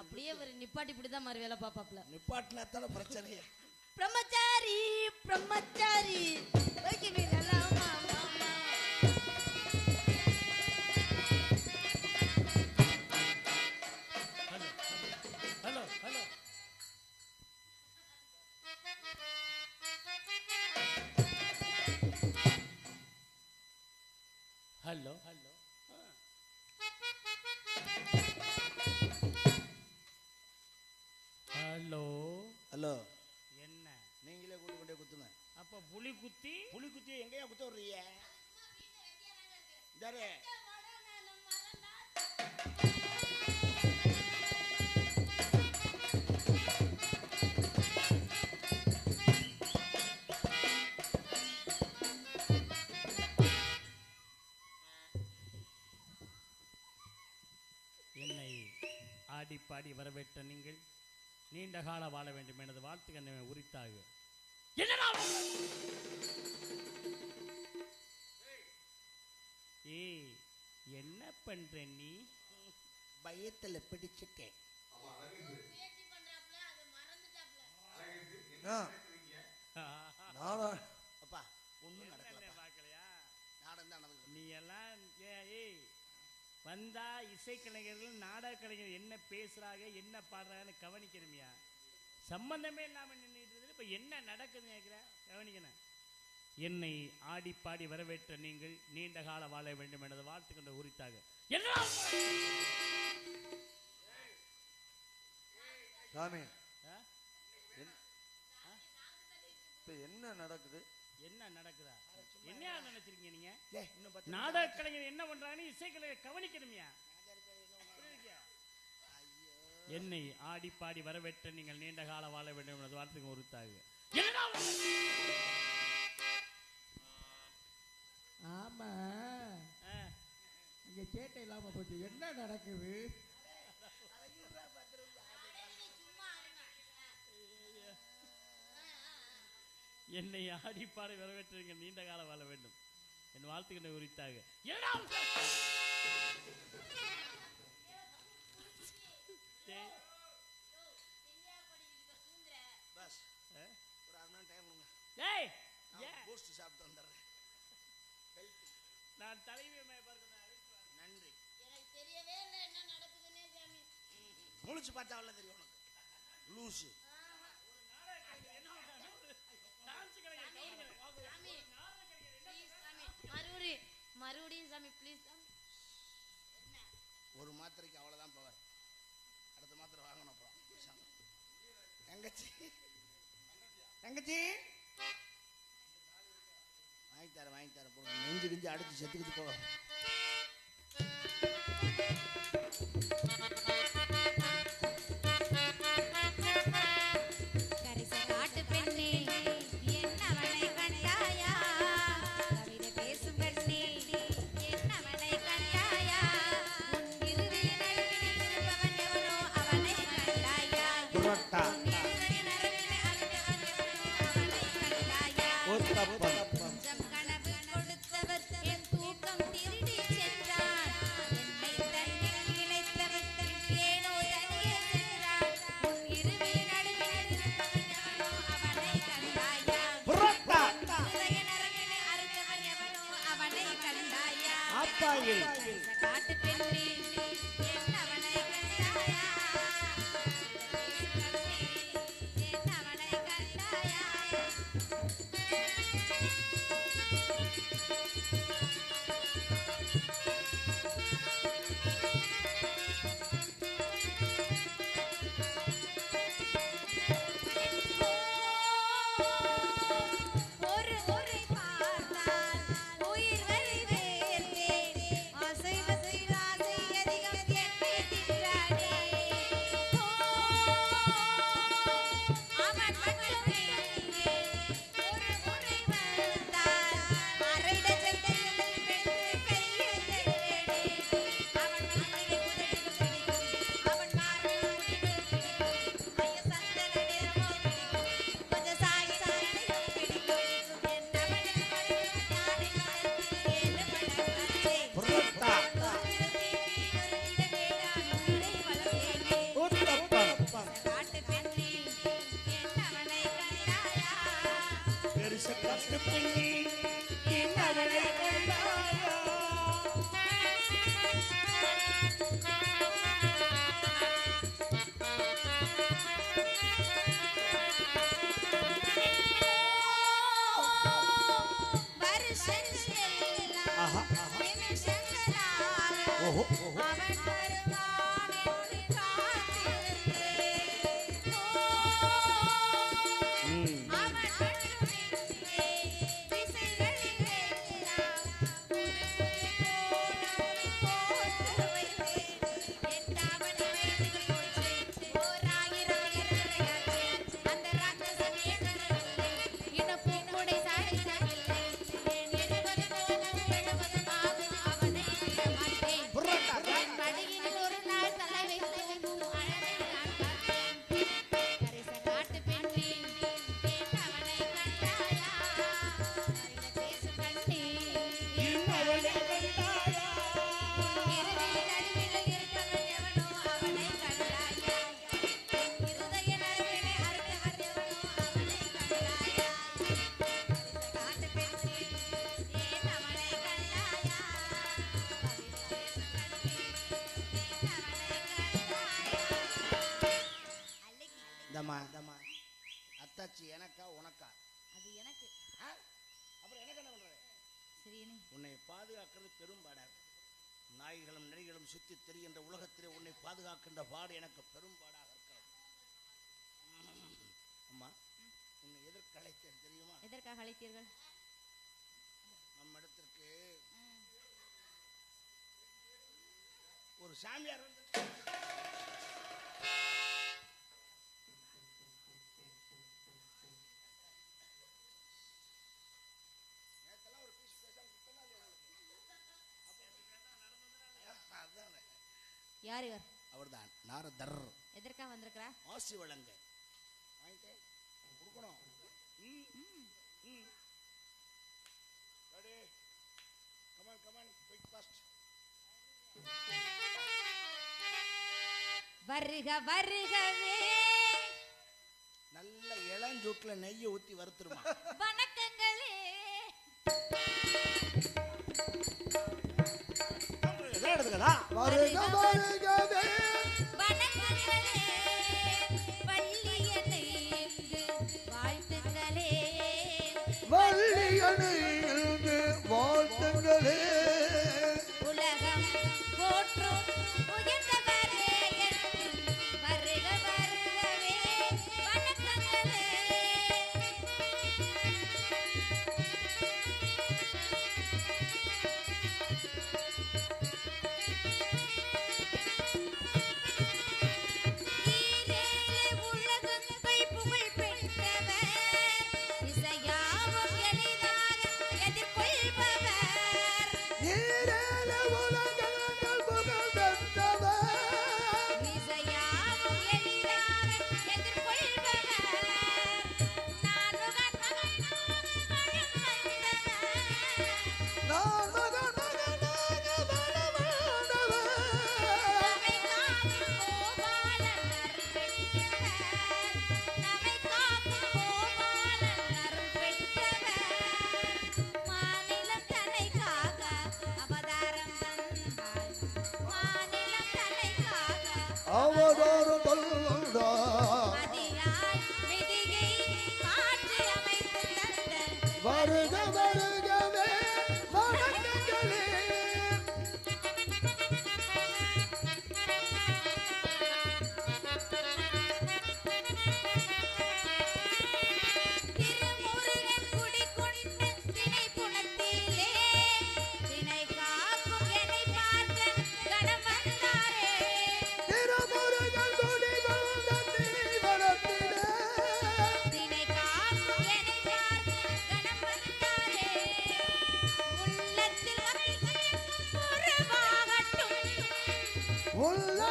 அப்படியே ஒரு நிப்பாட்டி இப்படி தான் மாதிரி வேலை பாப்பாப்ல நிப்பாட்டினா தானே பிரச்சனையே. பிரம்மச்சாரி பிரம்மச்சாரி. ஓகே நல்லா ஹலோ ஹலோ. இதாரு என்னை ஆடி பாடி வரவேற்ற நீங்கள் நீண்ட கால வாழ வேண்டும் எனது வாழ்த்துக்கள் என்னை உரித்தாக என்னடா ஏய் என்ன பண்ற நீ? பயத்துல பிடிச்சிட்டேன் அப்பா ஒண்ணும் நடக்கல என்ன பார்க்கலையா? நாடம் தான் நடக்குது நீ எல்லாம் ஏ- ஏய் வந்தா இசைக்கலைஞர்கள் நாடக கலைஞர் என்ன பேசுறாங்க என்ன பாடுறாங்கன்னு கவனிக்கணுமியா. சம்பந்தமே இல்லாம நின்றுட்டு இப்ப என்ன நடக்குதுன்னு கேட்கிற கவனிக்கணும். என்னை ஆடி பாடி வரவேற்ற நீங்கள் நீண்ட கால வாழ வேண்டும் எனது வாழ்த்து கொண்ட உரித்தாக சாமி. என்ன நடக்குது? என்ன நடக்குதா? என்ன நினைச்சிருக்கீங்க நீங்க? நாடக கலைஞர் என்ன பண்றாங்கன்னு இசைக்கலைஞர் கவனிக்கணுமியா? என்னை ஆடி பாடி வரவேற்ற நீங்கள் நீண்ட கால வாழ வேண்டும் எனது வார்த்தைக்கு உறுத்தாக என்னடா ஆமா ஆ, இங்க சேட்டை இல்லாம போச்சு என்ன நடக்குது என்னை ஆடி பாடி வரவேற்ற நீங்கள் நீண்ட கால வாழ வேண்டும் என் வாழ்த்துக்களை உரித்தாக? ஒரு அரை மணி டைம் கொடுங்க ஏன்? பூஸ்ட் சாப்பிட்டு வந்துடுறேன். நான் பார்க்கிறேன் நன்றி. எனக்கு தெரியவே இல்லை என்ன நடக்குதுன்னே சாமி. முழிச்சு பார்த்தா அவ்வளோ தெரியும் உனக்கு. லூசு. மறுபடியும் மறுபடியும் சாமி ப்ளீஸ் ஒரு மாத்திரைக்கு அவ்வளோதான் பவர் அடுத்த மாத்திரை வாங்கணும் அப்புறம். தங்கச்சி. தங்கச்சி. வாங்கி தரேன் வாங்கி தரேன் போடுங்க. நெஞ்சு கிஞ்சு அடிச்சு செத்துக்கிட்டு போ. கரிச காட்டு பெண்ணே Riley. தச்சு எனக்கா உனக்கா? அது எனக்கு. அப்புறம் எனக்கு என்ன பண்றது? உன்னை பாதுகாக்கிறது பெரும்பாடாக நாய்களும் நெறிகளும் சுத்தி தெரிகின்ற உலகத்திலே உன்னை பாதுகாக்கின்ற பாடு எனக்கு பெரும்பாடாக இருக்கிறது. அம்மா உன்னை எதற்கு அழைத்தேன் தெரியுமா? எதற்காக அழைத்தீர்கள்? நம்ம இடத்திற்கு ஒரு சாமியார் வந்து யார் இவர்? அவர்தான். நாரதர். எதற்காக வந்திருக்கிறா ஆசி வழங்க. கொடுக்கணும். வருக வருகவே. நல்ல இளஞ்சூட்டில் நெய்ய ஊத்தி வறுத்துருமா? கரெக்டா எடுத்துக்கடா வருக வருகவே le volaré. அவதாரம் தந்தா வருக வருக.